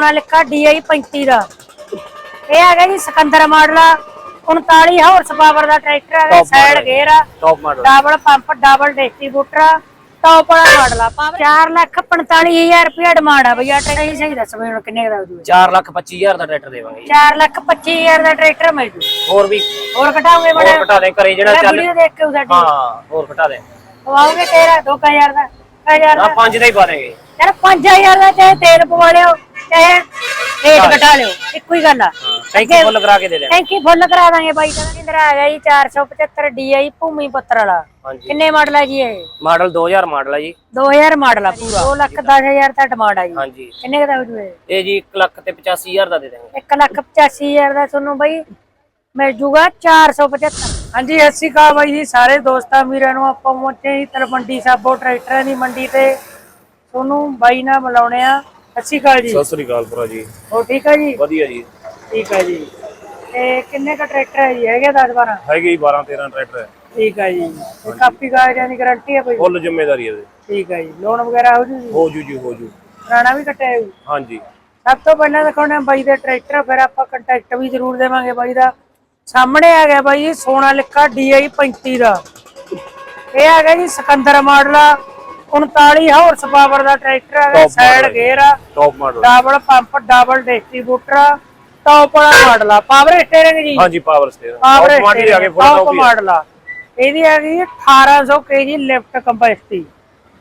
Sonalika DI 35 ਦਾ। ਇਹ ਹੈਗਾ ਜੀ ਸਿਕੰਦਰ ਮਾਡਲ 39 ਹਾਰਸ ਪਾਵਰ ਦਾ ਟਰੈਕਟਰ ਹੈਗਾ Top ਸਾਈਡ। ਗੇਅਰ ਆ top model double pump double distributor top ਵਾਲਾ ਮਾਡਲ ਆ। 4 ਲੱਖ 45000 ਰੁਪਏ ਡਿਮਾਂਡ ਆ ਭਈਆ ਟਰੈਕਟਰ ਸਹੀ ਦੱਸ ਮੈਨੂੰ ਹੁਣ ਕਿੰਨੇ ਦਾ ਦੂ 4 ਲੱਖ 25000 ਦਾ ਟਰੈਕਟਰ ਦੇਵਾਂਗੇ ਜੀ। 4 ਲੱਖ 25000 ਦਾ ਟਰੈਕਟਰ ਮਿਲ ਜੂ। ਹੋਰ ਵੀ ਹੋਰ ਘਟਾਓਗੇ ਬੜਾ। ਹੋਰ ਘਟਾ ਦੇ ਘਰੇ ਜਿਹੜਾ ਚੱਲ ਵੀਡੀਓ ਦੇਖ ਕੇ ਸਾਡੀ ਹਾਂ ਹੋਰ ਘਟਾ ਦੇ। ਪਵਾਓਗੇ ਤੇਰਾ 2000 ਦਾ। 1000 ਨਾ ਦਾ ਪੰਜ ਦਾ ਹੀ ਪਾ ਦੇਂਗੇ ਯਾਰ 5000 ਦਾ ਚਾਹੇ ਤੇਲ ਪਵਾ ਲਿਓ ਚਾਹੇ ਰੇਟ ਘਟਾ ਲਿਓ ਇੱਕੋ ਹੀ ਗੱਲ ਆ। ਟੈਂਕੀ ਫੁੱਲ ਕਰਾ ਕੇ ਦੇ ਦੇਣਾ ਟੈਂਕੀ ਫੁੱਲ ਕਰਾ ਦਾਂਗੇ ਬਾਈ ਕਹਿੰਦਾ ਇੰਦਰਾ ਆ ਗਿਆ ਜੀ 475 DI ਭੂਮੀ ਪੱਤਰ ਵਾਲਾ। ਹਾਂਜੀ। ਕਿੰਨੇ ਮਾਡਲ ਹੈ ਜੀ ਇਹ? ਮਾਡਲ 2000 ਮਾਡਲ ਹੈ ਜੀ। 2000 ਮਾਡਲ ਆ ਪੂਰਾ। 2 ਲੱਖ 10000 ਦਾ ਡਿਮਾਂਡ ਆ ਜੀ। ਹਾਂਜੀ। ਕਿੰਨੇ ਦਾ ਹੋ ਜੂਏ ਇਹ? ਜੀ 1 ਲੱਖ ਤੇ 85000 ਦਾ ਦੇ ਦੇਂਗੇ 1 ਲੱਖ 85000 ਦਾ ਤੁਹਾਨੂੰ ਬਾਈ ਮਿਲ ਜੂਗਾ 475 ਹਾਂਜੀ ਸਤਿ ਸ਼੍ਰੀ ਅਕਾਲ ਬਾਈ ਜੀ ਸਾਰੇ ਦੋਸਤਾਂ ਵੀਰਾਂ ਨੂੰ ਆਪਾਂ ਪਹੁੰਚੇ ਜੀ ਤਲਵੰਡੀ ਸਾਬੋ ਟਰੈਕਟਰਾਂ ਦੀ ਮੰਡੀ ਤੇ। ਤੁਹਾਨੂੰ ਬਾਈ ਨਾਲ ਮਿਲਾਉਣੇ ਆ। ਸਤਿ ਸ਼੍ਰੀ ਅਕਾਲ ਜੀ। ਸਤਿ ਸ੍ਰੀ ਅਕਾਲ ਭਰਾ ਜੀ। ਹੋ ਠੀਕ ਹੈ ਜੀ? ਵਧੀਆ ਜੀ। ਠੀਕ ਹੈ ਜੀ। ਤੇ ਕਿੰਨੇ ਕ ਟਰੈਕਟਰ ਹੈ ਜੀ? ਹੈਗੇ 10 12 ਹੈਗੇ ਹੀ 12 13 ਟਰੈਕਟਰ ਹੈ। ਠੀਕ ਹੈ ਜੀ। ਤੇ ਕਾਪੀ ਕਾਗਜ਼ਾਂ ਦੀ ਗਾਰੰਟੀ ਹੈ ਕੋਈ? ਫੁੱਲ ਜ਼ਿੰਮੇਵਾਰੀ ਹੈ ਇਹਦੀ। ਠੀਕ ਹੈ ਜੀ। ਲੋਨ ਵਗੈਰਾ ਹੋ ਜੂ ਜੀ? ਹੋ ਜੂ ਜੀ ਹੋ ਜੂ। ਪੁਰਾਣਾ ਵੀ ਕੱਟਿਆ ਹੈ ਜੀ ਹਾਂਜੀ। ਸਭ ਤੋਂ ਪਹਿਲਾਂ ਦਿਖਾਉਣਾ ਬਾਈ ਦੇ ਟਰੈਕਟਰ ਫਿਰ ਆਪਾਂ ਕੰਟੈਕਟ ਵੀ ਜ਼ਰੂਰ ਦੇਵਾਂਗੇ ਬਾਈ ਦਾ। ਸਾਹਮਣੇ ਆ ਗਿਆ ਬਾਈ ਜੀ ਸੋਨਾਲਿਕਾ DI 35 ਦਾ। ਇਹ ਆ ਗਿਆ ਜੀ ਸਿਕੰਦਰ ਮਾਡਲ 39 ਹਾਰਸ ਪਾਵਰ ਦਾ ਟਰੈਕਟਰ ਹੈਗਾ Top ਸਾਈਡ। ਗੇਅਰ ਆ top model double pump double distributor top ਵਾਲਾ ਮਾਡਲ ਆ। ਪਾਵਰ ਸਟੀਅਰਿੰਗ ਜੀ ਹਾਂਜੀ power steer power top model ਆ ਗਏ ਫੁੱਲ ਟੌਪ ਟੌਪ ਮਾਡਲ ਆ। ਇਹਦੀ ਆ ਗਈ 1800 ਕੇਜੀ ਲਿਫਟ ਕੰਪੈਸਿਟੀ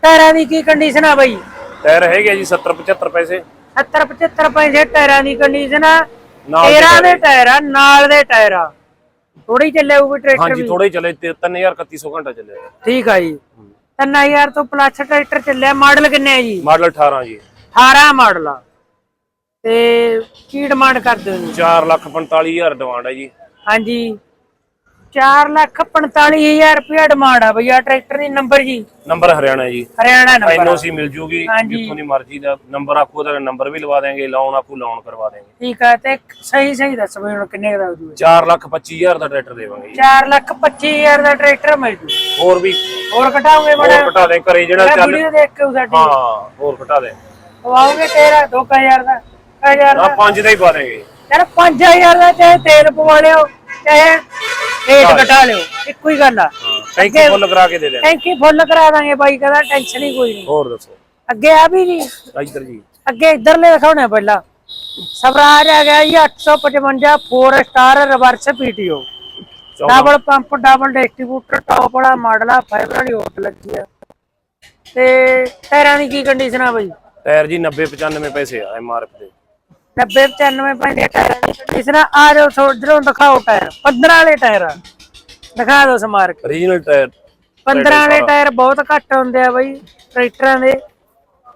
ਟਾਇਰਾਂ ਦੀ ਕੀ ਕੰਡੀਸ਼ਨ ਆ ਬਾਈ? ਟਾਇਰ ਹੈਗੇ ਜੀ 70 75 ਪੈਸੇ। 70 75 ਪੈਸੇ ਟਾਇਰਾਂ ਦੀ ਕੰਡੀਸ਼ਨ ਆ। ਨਾਲ ਦੇ 13 ਦੇ ਟਾਇਰ। ਟਾਇਰ ਆ ਨਾਲ ਦੇ ਟਾਇਰ ਆ। ਥੋੜੀ ਚੱਲੇ ਉਹ ਵੀ ਟਰੈਕਟਰ ਹਾਂਜੀ ਵੀ। ਥੋੜੇ ਹੀ ਚੱਲੇ 3100 ਘੰਟਾ ਚੱਲਿਆ। ਠੀਕ ਆ ਜੀ। 3000 ਤੋਂ ਪਲੱਸ ਟਰੈਕਟਰ ਚੱਲਿਆ। ਮਾਡਲ ਕਿੰਨੇ ਆ ਜੀ? ਮਾਡਲ 18 ਜੀ। 18 ਮਾਡਲ ਆ। ਤੇ ਕੀ ਡਿਮਾਂਡ ਕਰਦੇ ਹੋ ਜੀ? 4 ਲੱਖ 45000 ਡਿਮਾਂਡ ਹੈ ਜੀ। ਹਾਂਜੀ। 4 ਲੱਖ 45000 ਰੁਪਇਆ ਡਿਮਾਂਡ ਆ ਭਈਆ ਟਰੈਕਟਰ ਦੀ ਨੰਬਰ ਜੀ। ਨੰਬਰ ਹਰਿਆਣਾ ਜੀ। ਹਰਿਆਣਾ ਨੰਬਰ ਐਨਓਸੀ ਮਿਲ ਜੂਗੀ ਹਾਂਜੀ। ਜਿੱਥੋਂ ਦੀ ਮਰਜ਼ੀ ਦਾ ਨੰਬਰ ਆਖੋ ਦਾ ਨੰਬਰ ਵੀ ਲਵਾ ਦੇਂਗੇ ਲੋਨ ਆਖੋ ਲੋਨ ਕਰਵਾ ਦੇਂਗੇ ਠੀਕ ਆ ਤੇ ਸਹੀ ਸਹੀ ਦੱਸੋ ਮੈਨੂੰ ਕਿੰਨੇ ਕੁ ਦਾ ਹੋ ਜੂਗਾ 4 ਲੱਖ 25000 ਦਾ ਟਰੈਕਟਰ ਦੇਵਾਂਗੇ ਜੀ। 4 ਲੱਖ 25000 ਦਾ ਟਰੈਕਟਰ ਮਿਲ ਜੂ। ਹੋਰ ਵੀ ਹੋਰ ਘਟਾਓਗੇ ਬੜਾ? ਹੋਰ ਘਟਾ ਦੇ ਘਰੇ ਜਿਹੜਾ ਚੱਲ ਵੀਡੀਓ ਦੇਖ ਕੇ ਸਾਡੀ। ਹਾਂ ਹੋਰ ਘਟਾ ਦੇ ਪਵਾਓਗੇ ਤੇਰਾ 2000 ਦਾ 1000 ਨਾ ਦਾ। ਪੰਜ ਦਾ ਹੀ ਪਾ ਦੇਂਗੇ ਯਾਰ 5000 ਦਾ ਚਾਹੇ ਤੇਲ ਪਵਾ ਲਿਓ ਚਾਹੇ ਰੇਟ ਘਟਾ ਲਿਓ। ਇੱਕੋ ਹੀ ਗੱਲ ਆ। ਟੈਂਕੀ ਫੁੱਲ ਕਰਾ ਕੇ ਦੇ ਦੇਣਾ ਟੈਂਕੀ ਫੁੱਲ ਕਰਾ ਦਾਂਗੇ ਬਾਈ ਕਹਿੰਦਾ ਟੈਨਸ਼ਨ ਹੀ ਕੋਈ ਨਹੀਂ। ਹੋਰ ਦੱਸੋ। ਅੱਗੇ ਆ ਵੀ ਜੀ ਇੱਧਰ ਜੀ। ਅੱਗੇ ਇਧਰਲੇ ਦਿਖਾਉਣੇ ਪਹਿਲਾਂ। ਸਵਰਾਜ ਆ ਗਿਆ ਜੀ 855 4 star reverse PTO double pump double distributor top ਵਾਲਾ ਮਾਡਲ ਆ ਫਾਈਬਰ ਵਾਲੀ ਹੋਟ ਲੱਗੀ ਆ। ਤੇ ਟਾਇਰਾਂ ਦੀ ਕੀ ਕੰਡੀਸ਼ਨ ਆ ਬਾਈ? ਟਾਇਰ ਜੀ 90 95 ਪੈਸੇ ਆ ਐਮਆਰਐਫ ਦੇ। 90 95 ਪੈਂਦੇ ਟਾਇਰਾਂ ਦੀ ਕੰਡੀਸ਼ਨ ਆ ਆ ਜਾਓ ਸੋਜਰੋਂ ਦਿਖਾਓ ਟਾਇਰ। 15 ਵਾਲੇ ਟਾਇਰ। ਆ ਦਿਖਾ ਦਿਓ ਸਮਾਰ ਕੇ ਓਰੀਜਨਲ ਟਾਇਰ। 15 ਵਾਲੇ ਟਾਇਰ ਬਹੁਤ ਘੱਟ ਹੁੰਦੇ ਆ ਬਾਈ ਟਰੈਕਟਰਾਂ ਦੇ।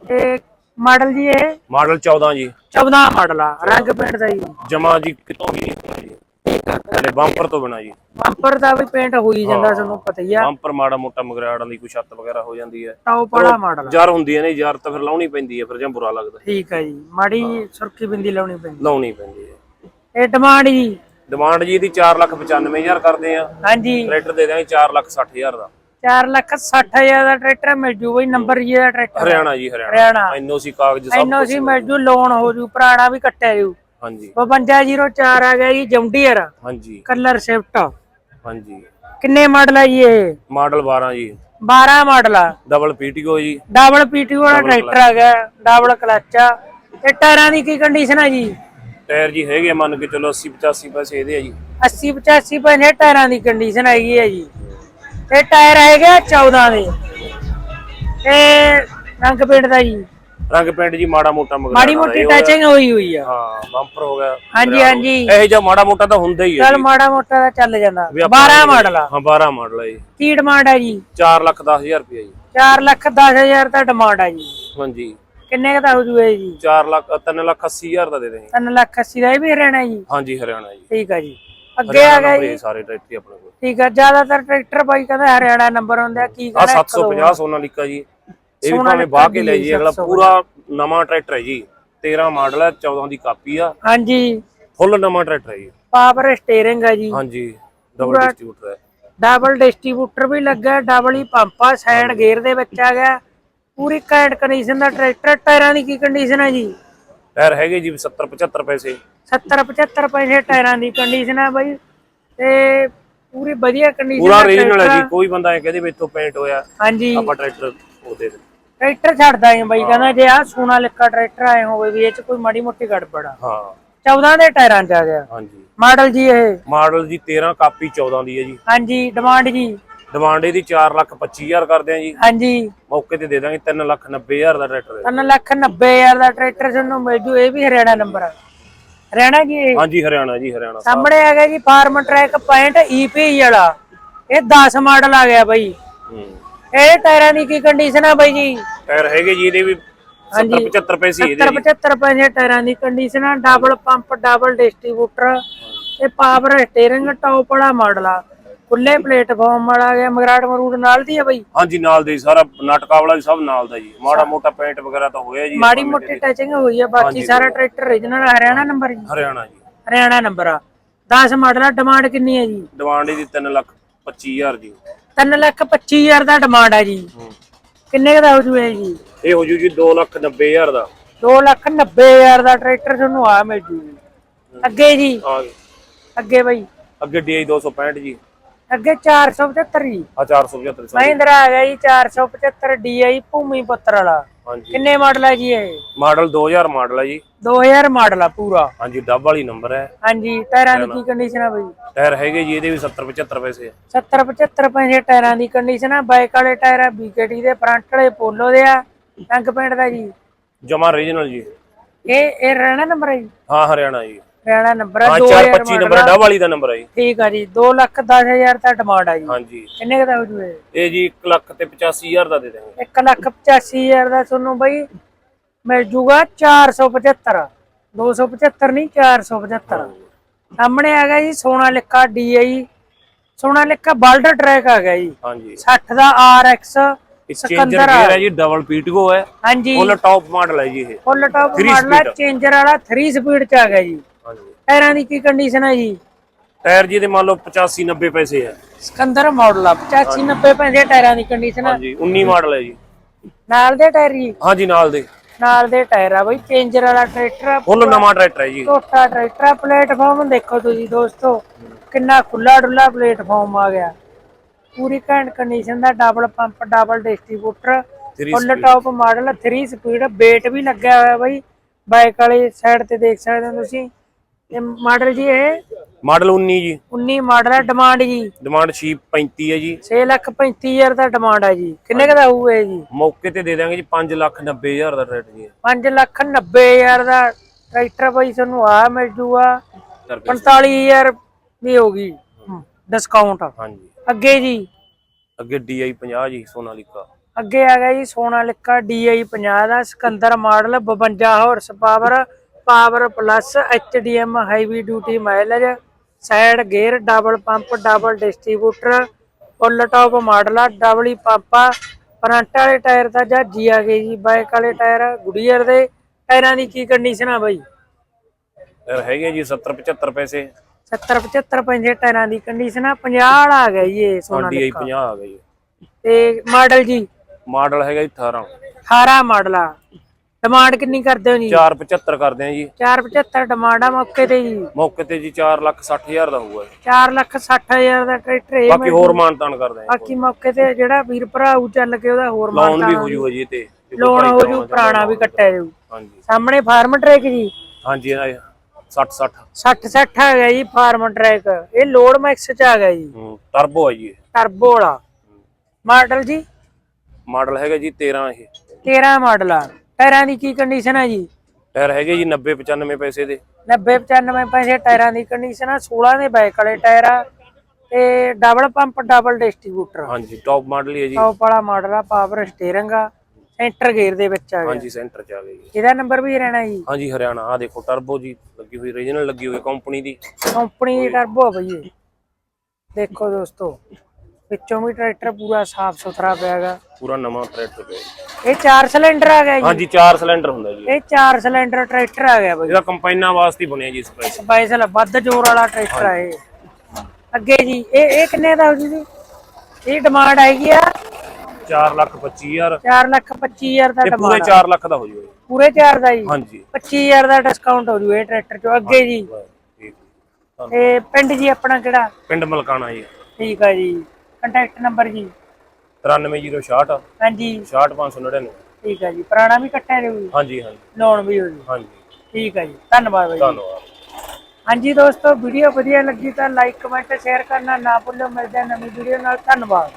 ਤੇ ਮਾਡਲ ਜੀ ਇਹ? ਮਾਡਲ 14 ਜੀ। 14 ਮਾਡਲ ਆ ਰੰਗ ਦਾ ਜੀ। ਜਮਾ ਜੀ ਕਿਤੋਂ ਵੀ ਨਹੀਂ ਹੋਣਾ ਜੀ ਹਲੇ ਬੰਪਰ ਤੋਂ ਬਿਨਾ ਜੀ। ਬੰਪਰ ਦਾ ਵੀ ਪੇਂਟ ਹੋ ਹੀ ਜਾਂਦਾ ਤੁਹਾਨੂੰ ਪਤਾ ਹੀ ਆ। ਬੰਪਰ ਮਾੜਾ ਮੋਟਾ ਮਗਰਾੜਾਂ ਦੀ ਕੋਈ ਛੱਤ ਵਗੈਰਾ ਹੋ ਜਾਂਦੀ ਹੈ। ਟੌਪ ਵਾਲਾ ਮਾਡਲ ਆ। ਜਰ ਹੁੰਦੀ ਹੈ ਨਹੀਂ ਜਰ ਤਾਂ ਫਿਰ ਲਾਉਣੀ ਪੈਂਦੀ ਹੈ ਫਿਰ ਜਾਂ ਬੁਰਾ ਲੱਗਦਾ। ਠੀਕ ਹੈ ਜੀ। ਮਾੜੀ ਸੁਰਖੀ ਬਿੰਦੀ ਲਾਉਣੀ ਪੈਂਦੀ। ਲਾਉਣੀ ਪੈਂਦੀ ਹੈ। ਇਹ ਡਿਮਾਂਡ ਜੀ। ਡਿਮਾਂਡ ਜੀ ਇਹਦੀ 4,95,000 ਕਰਦੇ ਆ ਹਾਂਜੀ। ਟਰੈਕਟਰ ਦੇ ਦਾਂਗੇ 4,60,000 ਦਾ। 4 ਲੱਖ 60000 ਦਾ ਟਰੈਕਟਰ ਮਿਲ ਜੂ ਬਈ ਨੰਬਰ ਜੀ ਦਾ ਟਰੈਕਟਰ ਹਰਿਆਣਾ ਜੀ ਹਰਿਆਣਾ। ਹਰਿਆਣਾ। ਐਨਓਸੀ ਕਾਗਜ਼ ਸਭ ਐਨਓਸੀ ਮਿਲ ਜੂ ਲੋਨ ਹੋ ਜੂ ਪੁਰਾਣਾ ਵੀ ਕੱਟਿਆ ਜੂ। ਹਾਂਜੀ। 5204 ਆ ਗਿਆ ਜੀ ਜੰਡੀਅਰ। ਹਾਂਜੀ। ਕਲਰ ਸ਼ਿਫਟ ਹਾਂਜੀ। ਕਿੰਨੇ ਮਾਡਲ ਆ ਜੀ ਇਹ? ਮਾਡਲ 12 ਜੀ। 12 ਮਾਡਲ ਆ। ਡਬਲ ਪੀਟੀਓ ਜੀ। ਡਬਲ ਪੀਟੀਓ ਵਾਲਾ ਟਰੈਕਟਰ ਆ ਗਿਆ ਡਬਲ ਕਲਚ ਆ। ਤੇ ਟਾਇਰਾਂ ਦੀ ਕੀ ਕੰਡੀਸ਼ਨ ਆ ਜੀ? ਟਾਇਰ ਜੀ ਹੈਗੇ ਮੰਨ ਕੇ ਚਲੋ 80 85 ਪੈਸੇ ਇਹਦੇ ਆ ਜੀ। 80 85 ਪੈਸੇ ਟਾਇਰਾਂ ਦੀ ਕੰਡੀਸ਼ਨ ਹੈਗੀ ਹੈ ਜੀ। ਤੇ ਟਾਇਰ ਹੈਗੇ ਆ 14 ਦੇ। ਰੰਗ ਪੇਂਟ ਦਾ ਜੀ। ਰੰਗ ਪੈਂਟ ਜੀ ਮਾੜਾ ਮੋਟਾ ਮਗਰ ਮਾੜੀ ਮੋਟੀ ਟੱਚਿੰਗ ਹੋਈ ਹੋਈ ਆ। ਹਾਂ ਬੰਪਰ ਹੋ ਗਿਆ ਹਾਂਜੀ ਹਾਂਜੀ। ਇਹ ਜਿਹਾ ਮਾੜਾ ਮੋਟਾ ਤਾਂ ਹੁੰਦਾ ਹੀ ਹੈ ਚੱਲ ਮਾੜਾ ਮੋਟਾ ਤਾਂ ਚੱਲ ਜਾਂਦਾ। ਵੀ ਆਪਾਂ 12 ਮਾਡਲ ਆ। ਹਾਂ 12 ਮਾਡਲ ਹੈ ਜੀ। ਕੀ ਡਿਮਾਂਡ ਹੈ ਜੀ? 4 ਲੱਖ 10000 ਰੁਪਏ ਜੀ। 4 ਲੱਖ 10000 ਦਾ ਡਿਮਾਂਡ ਹੈ ਜੀ। ਹਾਂਜੀ। ਕਿੰਨੇ ਦਾ ਹੋ ਜੂਏ ਜੀ? 4 ਲੱਖ 3 ਲੱਖ 80000 ਦਾ ਦੇ ਦੇਂਗੇ 3 ਲੱਖ 80 ਦਾ ਇਹ ਵੀ ਹਰਿਆਣਾ ਜੀ? ਹਾਂਜੀ ਹਰਿਆਣਾ ਜੀ। ਠੀਕ ਆ ਜੀ। ਅੱਗੇ ਆ ਗਿਆ ਜੀ। ਸਾਰੇ ਟਰੈਕਟਰ ਆਪਣੇ ਕੋਲ। ਠੀਕ ਆ ਜ਼ਿਆਦਾਤਰ ਟਰੈਕਟਰ ਬਾਈ ਕਹਿੰਦਾ ਹਰਿਆਣਾ ਨੰਬਰ ਹੁੰਦੇ ਆ ਕੀ ਆ ਕਹਿੰਦਾ 750 ਸੋਨਾਲੀਕਾ ਜੀ। ਇਹ ਵੀ ਭਾਵੇਂ ਬਾਹ ਕੇ ਲੈ ਜੀ, ਅਗਲਾ ਪੂਰਾ ਨਵਾਂ ਟਰੈਕਟਰ ਹੈ ਜੀ। 13 ਮਾਡਲ ਹੈ 14 ਦੀ ਕਾਪੀ ਆ। ਹਾਂਜੀ। ਫੁੱਲ ਨਵਾਂ ਟਰੈਕਟਰ ਹੈ ਜੀ। ਪਾਵਰ ਸਟੀਅਰਿੰਗ ਹੈ ਜੀ। ਹਾਂਜੀ ਡਬਲ ਡਿਸਟ੍ਰੀਬਿਊਟਰ ਹੈ। ਡਬਲ ਡਿਸਟ੍ਰੀਬਿਊਟਰ ਵੀ ਲੱਗਾ ਡਬਲ ਹੀ ਪੰਪ ਆ ਸਾਈਡ ਗੇਅਰ ਦੇ ਵਿੱਚ ਆ ਗਿਆ। ਪੂਰੀ ਕੈਂਟ ਕੰਡੀਸ਼ਨ ਦਾ ਟਰੈਕਟਰ ਟਾਇਰਾਂ ਦੀ ਕੀ ਕੰਡੀਸ਼ਨ ਹੈ ਜੀ? ਟਾਇਰ ਹੈਗੇ ਜੀ 70 75 ਪੈਸੇ। 70 75 ਪੈਸੇ ਟਾਇਰਾਂ ਦੀ ਕੰਡੀਸ਼ਨ ਆ ਬਾਈ। ਤੇ ਪੂਰੀ ਵਧੀਆ ਕੰਡੀਸ਼ਨ ਪੂਰਾ ਰੀਜਨਲ ਹੈ ਜੀ ਕੋਈ ਬੰਦਾ ਐ ਕਹਦੇ ਵੀ ਇੱਥੋਂ ਪੇਂਟ ਹੋਇਆ ਹਾਂਜੀ। ਆਪਾਂ ਟਰੈਕਟਰ ਉਹ ਦੇ ਦੇ ਟਰੈਕਟਰ ਛੱਡਦਾ ਹੈ ਬਾਈ ਕਹਿੰਦਾ ਜੇ ਆ ਸੋਨਾ ਲਿਖਾ ਟਰੈਕਟਰ ਆਏ ਹੋਵੇ ਵੀ ਇਹ ਚ ਕੋਈ ਮਾੜੀ ਮੋਟੀ ਗੜਬੜ ਆ। ਹਾਂ। 14 ਦੇ ਟਾਇਰਾਂ ਚ ਆ ਗਿਆ। ਹਾਂਜੀ। ਮਾਡਲ ਜੀ ਇਹ। ਮਾਡਲ ਜੀ 13 ਕਾਪੀ 14 ਦੀ ਹੈ ਜੀ। ਹਾਂਜੀ ਡਿਮਾਂਡ ਜੀ। ਡਿਮਾਂਡ ਇਹਦੀ 4 ਲੱਖ 25000 ਕਰਦੇ ਆ ਜੀ। ਹਾਂਜੀ। ਮੌਕੇ ਤੇ ਦੇ ਦਾਂਗੇ 3 ਲੱਖ 90000 ਦਾ ਟਰੈਕਟਰ ਹੈ। 3 ਲੱਖ 90 ਹਜ਼ਾਰ ਦਾ ਟਰੈਕਟਰ ਤੁਹਾਨੂੰ ਮਿਲ ਜੂ ਇਹ ਵੀ ਹਰਿਆਣਾ ਨੰਬਰ ਆ। ਹਰਿਆਣਾ ਜੀ ਹਾਂਜੀ ਹਰਿਆਣਾ ਜੀ ਹਰਿਆਣਾ ਸਾਹਮਣੇ ਆ ਗਿਆ ਜੀ ਫਾਰਮ ਟਰੈਕ ਪੁਆਇੰਟ ਈਪੀ ਵਾਲਾ। ਇਹ 10 ਮਾਡਲ ਆ ਗਿਆ ਬਾਈ। ਹੂੰ। ਇਹ ਟਾਇਰਾਂ ਦੀ ਕੀ ਕੰਡੀਸ਼ਨ ਆ ਬਾਈ ਜੀ? ਟਾਇਰ ਹੈਗੇ ਜੀ ਇਹਦੇ ਵੀ 70 75 ਪੈਸੇ ਇਹਦੇ 70 75 ਪੈਸੇ ਟਾਇਰਾਂ ਦੀ ਕੰਡੀਸ਼ਨ ਆ। ਡਬਲ ਪੰਪ ਡਬਲ ਡਿਸਟ੍ਰੀਬਿਊਟਰ ਤੇ ਪਾਵਰ ਸਟੀਅਰਿੰਗ ਟੌਪ ਵਾਲਾ ਮਾਡਲ ਆ। ਖੁੱਲੇ ਪਲੇਟਫਾਰਮ ਵਾਲਾ ਗਿਆ ਮਗਰਾਟ ਮਰੂਡ ਨਾਲ ਦੀ ਆ ਬਾਈ? ਹਾਂਜੀ ਨਾਲ ਦੇ ਸਾਰਾ ਨਾਟਕਾ ਵਾਲਾ ਵੀ ਸਭ ਨਾਲ ਦਾ ਜੀ। ਮਾੜਾ ਮੋਟਾ ਪੇਂਟ ਵਗੈਰਾ ਤਾਂ ਹੋਇਆ ਜੀ। ਮਾੜੀ ਮੋਟੀ ਟਚਿੰਗ ਹੋਈ ਆ ਬਾਕੀ ਸਾਰਾ ਟਰੈਕਟਰ ਰੀਜਨਲ ਹਰਿਆਣਾ ਨੰਬਰ ਜੀ। ਹਰਿਆਣਾ ਜੀ। ਹਰਿਆਣਾ ਨੰਬਰ ਆ। 10 ਮਾਡਲ ਆ ਡਿਮਾਂਡ ਕਿੰਨੀ ਹੈ ਜੀ? ਡਿਮਾਂਡ ਇਹਦੀ 3 ਲੱਖ 25000 ਜੀ 3 ਲੱਖ 25 ਹਜ਼ਾਰ ਦਾ ਡਿਮਾਂਡ ਹੈ ਜੀ। ਕਿੰਨੇ ਕੁ ਦਾ ਹੋ ਜੂ ਇਹ ਜੀ? ਇਹ ਹੋ ਜੂ ਜੀ 2 ਲੱਖ 90000 ਦਾ। 2 ਲੱਖ 90 ਹਜ਼ਾਰ ਦਾ ਟਰੈਕਟਰ ਤੁਹਾਨੂੰ ਆ ਮਿਲ ਜੂ ਜੀ। ਅੱਗੇ ਜੀ। ਆ ਗਏ। ਅੱਗੇ ਬਾਈ। ਅੱਗੇ DI 265 ਜੀ। ਅੱਗੇ 475 ਜੀ। ਆ 475 ਸੌ ਮਹਿੰਦਰਾ ਆ ਗਿਆ ਜੀ 475 DI ਭੂਮੀ ਪੁੱਤਰ ਵਾਲਾ। ਹਾਂਜੀ। ਕਿੰਨੇ ਮਾਡਲ ਹੈ ਜੀ ਇਹ? ਮਾਡਲ 2000 ਮਾਡਲ ਹੈ ਜੀ। 2000 ਮਾਡਲ ਆ ਪੂਰਾ। ਹਾਂਜੀ ਡੱਬ ਵਾਲੀ ਨੰਬਰ ਹੈ। ਹਾਂਜੀ ਟਾਇਰਾਂ ਦੀ ਕੀ ਕੰਡੀਸ਼ਨ ਆ ਬਾਈ? ਟਾਇਰ ਹੈਗੇ ਜੀ ਇਹਦੇ ਵੀ 70 75 ਪੈਸੇ 70 75 ਪੈਸੇ ਟਾਇਰਾਂ ਦੀ ਕੰਡੀਸ਼ਨ ਆ। ਬਾਈਕ ਵਾਲੇ ਟਾਇਰ ਆ BKT ਦੇ ਫਰੰਟ ਵਾਲੇ ਪੋਲੋ ਦੇ ਆ ਟੰਗ ਪੈਂਟ ਦਾ ਜੀ। ਜਮਾ ਰੀਜਨਲ ਜੀ। ਇਹ ਇਹ ਰਹਿਣਾ ਨੰਬਰ ਹੈ ਜੀ? ਹਾਂ ਹਰਿਆਣਾ ਜੀ। ਰਹਿਣਾ ਨੰਬਰ ਆ ਹਾਂ 2000 425 ਨੰਬਰ ਡੱਬ ਵਾਲੀ ਦਾ ਨੰਬਰ ਹੈ ਜੀ। ਠੀਕ ਆ ਜੀ 2 ਲੱਖ 10 ਹਜ਼ਾਰ ਦਾ ਡਿਮਾਂਡ ਆ ਜੀ। ਹਾਂਜੀ। ਕਿੰਨੇ ਕੁ ਦਾ ਹੋ ਜੂਏ ਇਹ? ਜੀ 1 ਲੱਖ ਤੇ 85000 ਦਾ ਦੇ ਦਾਂਗੇ 1 ਲੱਖ 85 ਹਜ਼ਾਰ ਦਾ ਤੁਹਾਨੂੰ ਬਈ ਮਿਲ ਜੂਗਾ 475 275 ਨਹੀਂ 475 ਸਾਹਮਣੇ ਆ ਗਿਆ ਜੀ ਸੋਨਾ ਲਿਖਾ DI ਸੋਨਾ ਲਿਖਾ ਬਾਲਡਰ ਟਰੈਕ ਆ ਗਿਆ ਜੀ। ਹਾਂਜੀ। 60 ਦਾ ਚੇਂਜਰ ਗੇਅਰ ਹੈ ਜੀ ਡਬਲ ਪੀਟਗੋ ਹੈ ਹਾਂਜੀ। ਫੁੱਲ ਟੌਪ ਮਾਡਲ ਹੈ ਜੀ ਇਹ। Full top model speed। Changer ਵਾਲਾ 3 ਸਪੀਡ ਚ ਆ ਗਿਆ ਜੀ। ਟਾਇਰਾਂ ਦੀ ਕੀ ਕੰਡੀਸ਼ਨ ਹੈ ਜੀ? ਟਾਇਰ ਜੀ ਦੇ ਮੰਨ ਲਓ 85 90 ਪੈਸੇ ਹੈ ਸਿਕੰਦਰ ਮਾਡਲ ਆ 85 90 ਪੈਸੇ ਟਾਇਰਾਂ ਦੀ ਕੰਡੀਸ਼ਨ ਆ। ਹਾਂਜੀ 19 ਮਾਡਲ ਹੈ ਜੀ। ਨਾਲ ਦੇ ਟਾਇਰ ਜੀ? ਹਾਂਜੀ ਨਾਲ ਦੇ। ਨਾਲ ਦੇ ਟਾਇਰ ਆ ਬਈ ਚੇਂਜਰ ਵਾਲਾ ਟਰੈਕਟਰ ਆ ਫੁੱਲ ਨਵਾਂ ਟਰੈਕਟਰ ਹੈ ਜੀ। ਛੋਟਾ ਟਰੈਕਟਰ ਆ ਪਲੇਟਫਾਰਮ ਦੇਖੋ ਤੁਸੀਂ ਦੋਸਤੋ ਕਿੰਨਾ ਖੁੱਲਾ ਡੁੱਲਾ ਪਲੇਟਫਾਰਮ ਆ ਗਿਆ। ਪੂਰੀ ਘੈਂਟ ਕੰਡੀਸ਼ਨ ਦਾ double pump double distributor full top model 3 speed weight ਵੀ ਲੱਗਿਆ ਹੋਇਆ ਬਈ। ਬਾਈਕ ਵਾਲੀ ਸਾਈਡ ਤੇ ਦੇਖ ਸਕਦੇ ਹੋ ਤੁਸੀਂ। ਇਹ ਮਾਡਲ ਜੀ ਇਹ? ਮਾਡਲ 19 ਜੀ। 19 ਮਾਡਲ ਹੈ ਡਿਮਾਂਡ ਜੀ। ਡਿਮਾਂਡ ਸ਼ੀਪ 35 ਹੈ ਜੀ। 6 ਲੱਖ 35 ਹਜ਼ਾਰ ਦਾ ਡਿਮਾਂਡ ਹੈ ਜੀ। ਕਿੰਨੇ ਕੁ ਦਾ ਹੋਊ ਇਹ ਜੀ? ਮੌਕੇ ਤੇ ਦੇ ਦਾਂਗੇ ਜੀ 5 ਲੱਖ 90 ਹਜ਼ਾਰ ਦਾ ਟਰੈਕਟਰ ਜੀ। 5 ਲੱਖ 90 ਹਜ਼ਾਰ ਦਾ ਟਰੈਕਟਰ ਬਈ ਤੁਹਾਨੂੰ ਆ ਮਿਲ ਜੂਗਾ। ਕਰਕੇ 45000 ਦੀ ਹੋਗੀ ਡਿਸਕਾਊਂਟ ਹਾਂਜੀ। ਅੱਗੇ ਜੀ? ਅੱਗੇ DI 50 ਜੀ ਸੋਨਾਲੀਕਾ ਅੱਗੇ ਆ ਗਿਆ ਜੀ ਸੋਨਾਲਿਕਾ DI 50 ਦਾ। Sikander model 52 horse power power plus HDM heavy duty mileage side gear double pump double distributor full top model ਆ ਡਬਲ ਪੰਪਾ ਫਰੰਟ ਵਾਲੇ ਟਾਇਰ ਦਾ ਜਾਜੀ ਆ ਗਏ ਜੀ ਬਾਈਕ ਵਾਲੇ ਟਾਇਰ ਗੁਡੀਅਰ ਦੇ ਟਾਇਰਾਂ ਦੀ ਕੀ ਕੰਡੀਸ਼ਨ ਆ ਬਾਈ? ਟਾਇਰ ਹੈਗੇ ਜੀ 70 75 ਪੈਸੇ। 70 75 ਪੈਂਜੇ ਟਾਇਰਾਂ ਦੀ ਕੰਡੀਸ਼ਨ ਆ 50 ਵਾਲਾ ਆ ਗਿਆ ਜੀ ਇਹ DI ਸੋਨਾਲਿਕਾ 50 ਆ ਗਈ ਤੇ ਮਾਡਲ ਜੀ? ਮਾਡਲ ਹੈਗਾ ਜੀ 18 18 ਮਾਡਲ ਆ। ਡਿਮਾਂਡ ਕਿੰਨੀ ਕਰਦੇ ਹੋ ਜੀ? 475 ਕਰਦੇ ਆ ਜੀ। 475 ਡਿਮਾਂਡ ਆ ਮੌਕੇ ਤੇ ਜੀ? ਮੌਕੇ ਤੇ ਜੀ 4 ਲੱਖ 60 ਹਜ਼ਾਰ ਦਾ ਹੋਊਗਾ ਜੀ। 4 ਲੱਖ 60 ਹਜ਼ਾਰ ਦਾ ਟਰੈਕਟਰ ਇਹ ਬਾਕੀ ਹੋਰ ਮਾਨਤਾਨ ਕਰਦੇ ਆ ਬਾਕੀ ਮੌਕੇ ਤੇ ਜਿਹੜਾ ਵੀਰ ਭਰਾ ਉਹ ਚੱਲ ਕੇ ਉਹਦਾ ਹੋਰ ਲੋਨ ਵੀ ਮਾਨਤਾ ਹੋ ਜੂਗਾ ਜੀ ਤੇ। ਲੋਨ ਹੋ ਜੂ ਪੁਰਾਣਾ ਵੀ ਕੱਟਿਆ ਜਾਊ। ਹਾਂਜੀ। ਸਾਹਮਣੇ ਫਾਰਮ ਟਰੈਕ ਜੀ? ਹਾਂਜੀ 60 60 60 60 ਆ ਗਿਆ ਜੀ ਫਾਰਮ ਟਰੈਕ। ਇਹ ਲੋਡ ਮੈਕਸ ਚ ਆ ਗਿਆ ਜੀ। ਹੂੰ ਟਰਬੋ ਹੈ ਜੀ। ਟਰਬੋ ਵਾਲਾ। ਮਾਡਲ ਜੀ? ਮਾਡਲ ਹੈਗਾ ਜੀ 13 ਇਹ। 13 ਮਾਡਲ ਆ। ਟਾਇਰਾਂ ਦੀ ਕੀ ਕੰਡੀਸ਼ਨ ਹੈ ਜੀ? ਟਾਇਰ ਹੈਗੇ ਜੀ 90 95 ਪੈਸੇ ਦੇ। 90 95 ਪੈਸੇ ਟਾਇਰਾਂ ਦੀ ਕੰਡੀਸ਼ਨ ਆ 16 ਦੇ ਬਾਈਕ ਵਾਲੇ ਟਾਇਰ ਆ ਤੇ ਡਬਲ ਪੰਪ ਡਬਲ ਡਿਸਟ੍ਰੀਬਿਊਟਰ ਹਾਂਜੀ ਟੌਪ ਮਾਡਲ ਹੀ ਹੈ ਜੀ। ਟੌਪ ਵਾਲਾ ਮਾਡਲ ਆ ਪਾਵਰ ਸਟੀਅਰਿੰਗ ਆ ਸੈਂਟਰ ਗੇਅਰ ਦੇ ਵਿੱਚ ਆ ਗਿਆ। ਹਾਂਜੀ ਸੈਂਟਰ ਚ ਆ ਜੀ। ਇਹਦਾ ਨੰਬਰ ਵੀ ਰਹਿਣਾ ਜੀ? ਹਾਂਜੀ ਹਰਿਆਣਾ ਆ ਦੇਖੋ ਟਰਬੋ ਜੀ ਲੱਗੀ ਹੋਈ ਰੀਜਨਲ ਲੱਗੀ ਹੋਈ ਕੰਪਨੀ ਦੀ। ਕੰਪਨੀ ਦੀ ਟਰਬੋ ਆ ਬਈ ਦੇਖੋ ਦੋਸਤੋ। ਵਿੱਚੋਂ ਵੀ ਟਰੈਕਟਰ ਪੂਰਾ ਸਾਫ਼ ਸੁਥਰਾ ਪਿਆਗਾ। ਪੂਰਾ ਨਵਾਂ ਟਰੈਕਟਰ ਪਿਆ ਇਹ 4 ਸਿਲੰਡਰ ਆ ਗਿਆ ਜੀ। ਹਾਂਜੀ 4 ਸਿਲੰਡਰ ਹੁੰਦਾ ਜੀ। ਇਹ 4 ਸਿਲੰਡਰ ਟਰੈਕਟਰ ਆ ਗਿਆ ਬਈ। ਇਹਦਾ ਕੰਪਾਈਨਾਂ ਵਾਸਤੇ ਹੀ ਬਣਿਆ ਜੀ ਸਪੈਸ਼ਲ ਸਪੈਸ਼ਲ ਵੱਧ ਜ਼ੋਰ ਵਾਲਾ ਟਰੈਕਟਰ ਆ ਇਹ। ਅੱਗੇ ਜੀ ਇਹ ਇਹ ਕਿੰਨੇ ਦਾ ਹੋ ਜੀ ਇਹ ਡਿਮਾਂਡ ਆ। 4 ਲੱਖ 25 ਹਜ਼ਾਰ। 4 ਲੱਖ 25000 ਦਾ ਪੂਰੇ ਟਮਾਟਰ 4 ਲੱਖ ਦਾ ਹੋ ਜੂਗਾ ਜੀ ਪੂਰੇ 4 ਦਾ ਜੀ? ਹਾਂਜੀ। 25000 ਦਾ ਡਿਸਕਾਊਂਟ ਹੋ ਜੂ ਇਹ ਟਰੈਕਟਰ ਚੋਂ। ਅੱਗੇ ਜੀ। ਠੀਕ। ਤੇ ਪਿੰਡ ਜੀ ਆਪਣਾ ਕਿਹੜਾ? ਪਿੰਡ ਮਲਕਾਣਾ ਜੀ। ਠੀਕ ਆ ਜੀ। ਕੰਟੈਕਟ ਨੰਬਰ ਜੀ। 93066 ਹਾਂਜੀ। 66599 ਠੀਕ ਆ ਜੀ। ਪੁਰਾਣਾ ਵੀ ਕੱਟਿਆ ਜਾਊ ਹਾਂਜੀ ਹਾਂਜੀ। ਲੋਨ ਵੀ ਹੋ ਜੂ ਹਾਂਜੀ। ਠੀਕ ਆ ਜੀ। ਧੰਨਵਾਦ ਬਾਈ ਜੀ। ਧੰਨਵਾਦ। ਹਾਂਜੀ ਦੋਸਤੋ ਵੀਡੀਓ ਵਧੀਆ ਲੱਗੀ ਤਾਂ ਲਾਈਕ ਕਮੈਂਟ ਸ਼ੇਅਰ ਕਰਨਾ ਨਾ ਭੁੱਲਿਓ ਮਿਲਦੇ ਹਾਂ ਨਵੀਂ ਵੀਡੀਓ ਨਾਲ। ਧੰਨਵਾਦ।